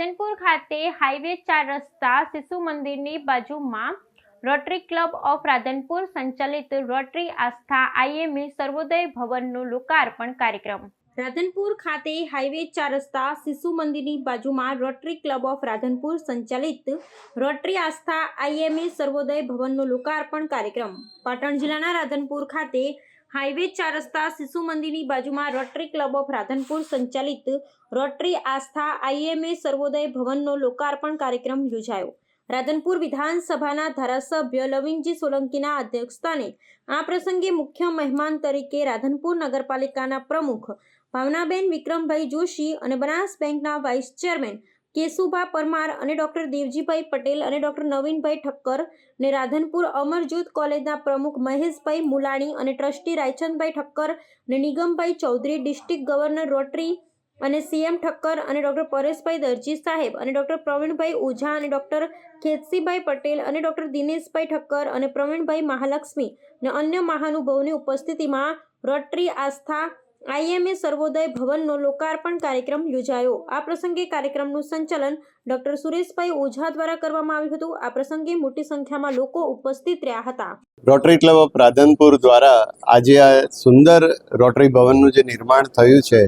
રાધનપુર ખાતે હાઈવે ચાર રસ્તા શિશુ મંદિરની બાજુમાં રોટરી ક્લબ ઓફ રાધનપુર સંચાલિત રોટરી આસ્થા આઈએમએ સર્વોદય ભવનનું લોકાર્પણ કાર્યક્રમ. રાધનપુર ખાતે હાઈવે ચાર રસ્તા શિશુ મંદિરની બાજુમાં રોટરી ક્લબ ઓફ રાધનપુર સંચાલિત રોટરી આસ્થા આઈએમએ સર્વોદય ભવનનું લોકાર્પણ કાર્યક્રમ. પાટણ જિલ્લાના રાધનપુર ખાતે હાઈવે ચાર રસ્તા શિશુ મંદિરની બાજુમાં રોટરી ક્લબ ઓફ રાધનપુર સંચાલિત રોટરી આસ્થા આઈએમએ સર્વોદય ભવનનો લોકાર્પણ કાર્યક્રમ યોજાયો. રાધનપુર વિધાનસભાના ધારાસભ્ય લવિંગજી સોલંકીના અધ્યક્ષસ્થાને આ પ્રસંગે મુખ્ય મહેમાન તરીકે રાધનપુર નગરપાલિકાના પ્રમુખ ભાવનાબેન વિક્રમભાઈ જોશી અને બનાસ બેંકના વાઇસ ચેરમેન કેશુભા પરમાર અને ડોક્ટર દેવજીભાઈ પટેલ અને ડોક્ટર નવીનભાઈ ઠક્કર ને રાધનપુર અમરજ્યોત કોલેજના પ્રમુખ મહેશભાઈ મુલાણી અને ટ્રસ્ટી રાયચંદભાઈ ઠક્કર અને Nigambhai Chaudhary, district governor rotary અને સીએમ ઠક્કર અને ડોક્ટર પરેશભાઈ દરજી સાહેબ અને ડોક્ટર પ્રવીણભાઈ ઓઝા અને ડોક્ટર ખેતસીભાઈ પટેલ અને ડોક્ટર દિનેશભાઈ ઠક્કર અને પ્રવીણભાઈ મહાલક્ષ્મી અને અન્ય મહાનુભાવોની ઉપસ્થિતિમાં રોટરી આસ્થા આઈએમએ સર્વોદય ભવનનો લોકાર્પણ કાર્યક્રમ યોજાયો. આ પ્રસંગે કાર્યક્રમનું સંચાલન ડોક્ટર સુરેશભાઈ ઓઝા દ્વારા કરવામાં આવ્યું હતું. આ પ્રસંગે મોટી સંખ્યામાં લોકો ઉપસ્થિત રહ્યા હતા. રોટરી ક્લબ ઓફ રાધનપુર દ્વારા આજે આ સુંદર રોટરી ભવનનું જે નિર્માણ થયું છે,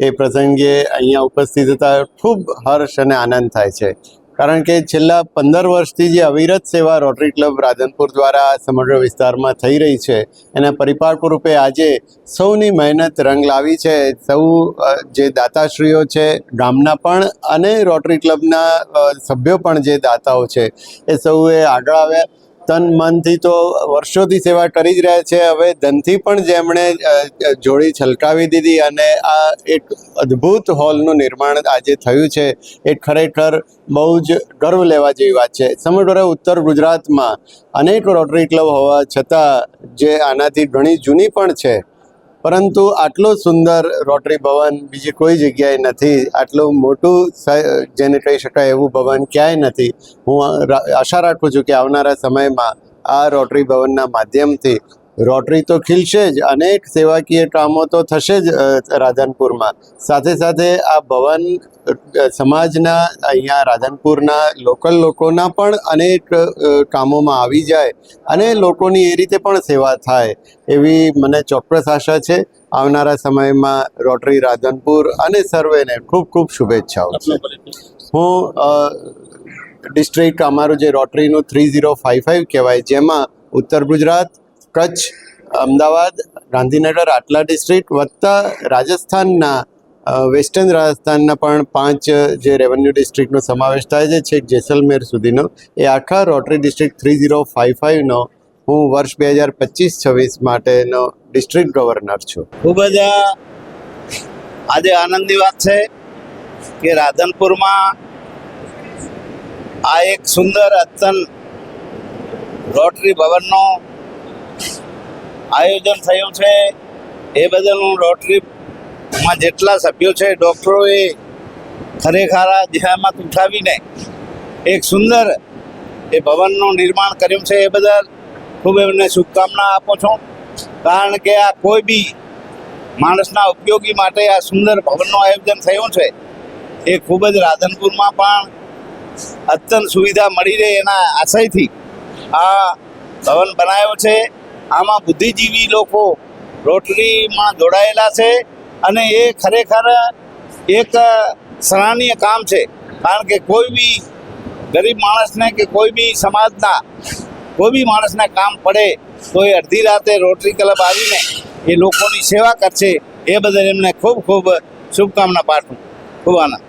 એ પ્રસંગે અહીંયા ઉપસ્થિત થતા ખૂબ હર્ષ અને આનંદ થાય છે. કારણ કે છેલ્લા પંદર વર્ષથી જે અવિરત સેવા રોટરી ક્લબ રાધનપુર દ્વારા સમગ્ર વિસ્તારમાં થઈ રહી છે, એના પરિપાર્ક રૂપે આજે સૌની મહેનત રંગ લાવી છે. સૌ જે દાતાશ્રીઓ છે, ગામના પણ અને રોટરી ક્લબના સભ્યો પણ જે દાતાઓ છે, એ સૌએ આગળ આવ્યા. તન મનથી તો વર્ષોથી સેવા કરી જ રહ્યા છે. હવે ધનથી પણ જેમણે જોડી છલકાવી દીધી અને આ એક અદ્ભુત હોલનું નિર્માણ આજે થયું છે. એ ખરેખર બહુ જ ગર્વ લેવા જેવી વાત છે. સમગ્ર ઉત્તર ગુજરાતમાં અનેક રોટરી ક્લબ હોવા છતાં જે આનાથી ઘણી જૂની પણ છે. પરંતુ આટલું સુંદર રોટરી ભવન બીજી કોઈ જગ્યાએ નથી. આટલું મોટું જેને કહી શકાય એવું ભવન ક્યાંય નથી. હું આશા રાખું છું કે આવનારા સમયમાં આ રોટરી ભવનના માધ્યમથી રોટરી તો ખીલશે જ, અનેક સેવાકીય કામો તો થશે જ રાધનપુરમાં. સાથે સાથે આ ભવન સમાજના, અહીંયા રાધનપુરના લોકલ લોકોના પણ અનેક કામોમાં આવી જાય અને લોકોની એ રીતે પણ સેવા થાય એવી મને ચોક્કસ આશા છે. આવનારા સમયમાં રોટરી રાધનપુર અને સર્વેને ખૂબ ખૂબ શુભેચ્છાઓ છે. હું ડિસ્ટ્રિક્ટ અમારું જે રોટરીનું થ્રી ઝીરો ફાઇવ ફાઇવ કહેવાય, જેમાં ઉત્તર ગુજરાત કચ્છ, અમદાવાદ, ગાંધીનગર, આટલા ડિસ્ટ્રિક્ટ વત્તા રાજસ્થાનના વેસ્ટર્ન રાજસ્થાનના પણ પાંચ જે રેવન્યુ ડિસ્ટ્રિક્ટનો સમાવેશ થાય છે, છેક જેસલમેર સુધીનો. એ આખા rotary district three zero five ફાઇવનો હું વર્ષ બે હજાર પચીસ છવ્વીસ માટેનો ડિસ્ટ્રિક્ટ ગવર્નર છું. ખૂબ જ આજે આનંદની વાત છે કે રાધનપુરમાં આ એક સુંદર અતન રોટરી ભવનનું આયોજન થયું છે. એ બદલ હું રોટરીમાં જેટલા સભ્યો છે ડૉક્ટરોએ ખરેખર આ જહેમત ઉઠાવીને એક સુંદર એ ભવનનું નિર્માણ કર્યું છે. એ બદલ ખૂબ એમને શુભકામના આપું છું. કારણ કે આ કોઈ બી માણસના ઉપયોગી માટે આ સુંદર ભવનનું આયોજન થયું છે, એ ખૂબ જ રાધનપુરમાં પણ અત્યંત સુવિધા મળી રહે એના આશયથી આ ભવન બનાવ્યો છે. આમાં બુદ્ધિજીવી લોકો રોટરીમાં જોડાયેલા છે અને એ ખરેખર એક સરાહનીય કામ છે. કારણ કે કોઈ બી ગરીબ માણસને કે કોઈ બી સમાજના, કોઈ બી માણસને કામ પડે તો એ અડધી રાતે રોટરી ક્લબ આવીને એ લોકોની સેવા કરશે. એ બદલ એમને ખૂબ ખૂબ શુભકામના પાઠવું. ખૂબ આનંદ.